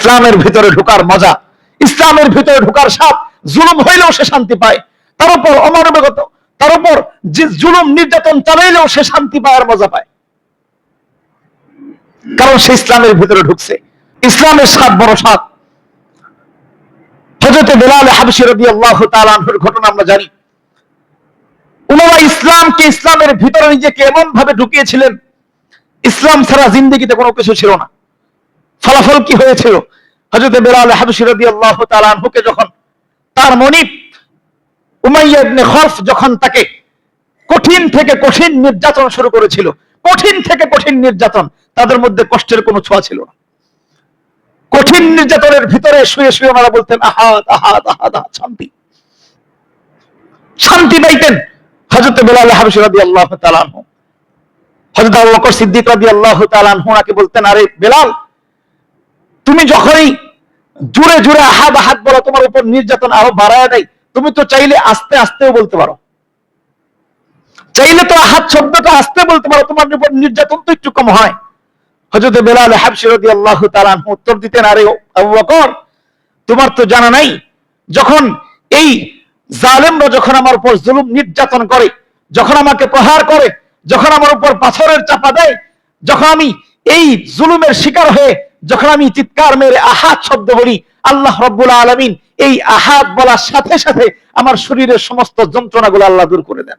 ইসলামের ভিতরে ঢুকার মজা, ইসলামের ভিতরে ঢুকার সাপ জুলুম হইলেও সে শান্তি পায়। তার উপর অমানবিকত তার উপর যে জুলুম নির্যাতন চালাইলেও সে শান্তি পাওয়ার মজা পায়। কারণ সে ইসলামের ভিতরে ঢুকছে। ইসলামের সাত বড় সাত হজরতে বেলাল হাবশি রবি আল্লাহ ঘটনা আমরা জানি। উনারা ইসলামকে ইসলামের ভিতরে নিজেকে এমন ভাবে ঢুকিয়েছিলেন, ইসলাম ছাড়া জিন্দগিতে কোনো কিছু ছিল না। ফলাফল কি হয়েছিল? হজরত বেলাল হাবশি রবি আল্লাহ তালানহুকে যখন তার মনিব উমাইয়া খলফ যখন তাকে কঠিন থেকে কঠিন নির্যাতন শুরু করেছিল কঠিন থেকে কঠিন নির্যাতন তাদের মধ্যে কষ্টের কোনো ছোঁয়া ছিল না। কঠিন নির্যাতনের ভিতরে শুয়ে শুয়ে ওনারা বলতেন আহাদ আহাদ আহাদ আহাদ, শান্তি। শান্তি পাইতেন হজরত বেলাল হাবশি রাদি আল্লাহ তালানহ হজরত বকর সিদ্দিক রাদি আল্লাহ তালানহ ওনাকে বলতেন আরে বেলাল তুমি যখনই জুড়ে জুড়ে আহাদ আহাদ বলো, তোমার উপর নির্যাতন আরও বাড়ায় দেয়, তুমি তো চাইলে আস্তে আস্তেও বলতে পারো। চাইলে তো আহাত শব্দটা আস্তে বলতে পারো, তোমার উপর নির্যাতন তো একটু কম হয়। হজরত বেলাল হাবশি রাদিয়াল্লাহু তাআলা উত্তর দিতেন, আরে আবু বকর, তোমার তো জানা নাই, যখন এই জালেমরা যখন আমার উপর জুলুম নির্যাতন করে, যখন আমাকে প্রহার করে, যখন আমার উপর পাথরের চাপা দেয়, যখন আমি এই জুলুমের শিকার হয়ে যখন আমি চিৎকার মেরে আহাত শব্দ বলি, আল্লাহ রব্বুল আলমিন এই আহাত বলার সাথে সাথে আমার শরীরের সমস্ত যন্ত্রণাগুলো আল্লাহ দূর করে দেন।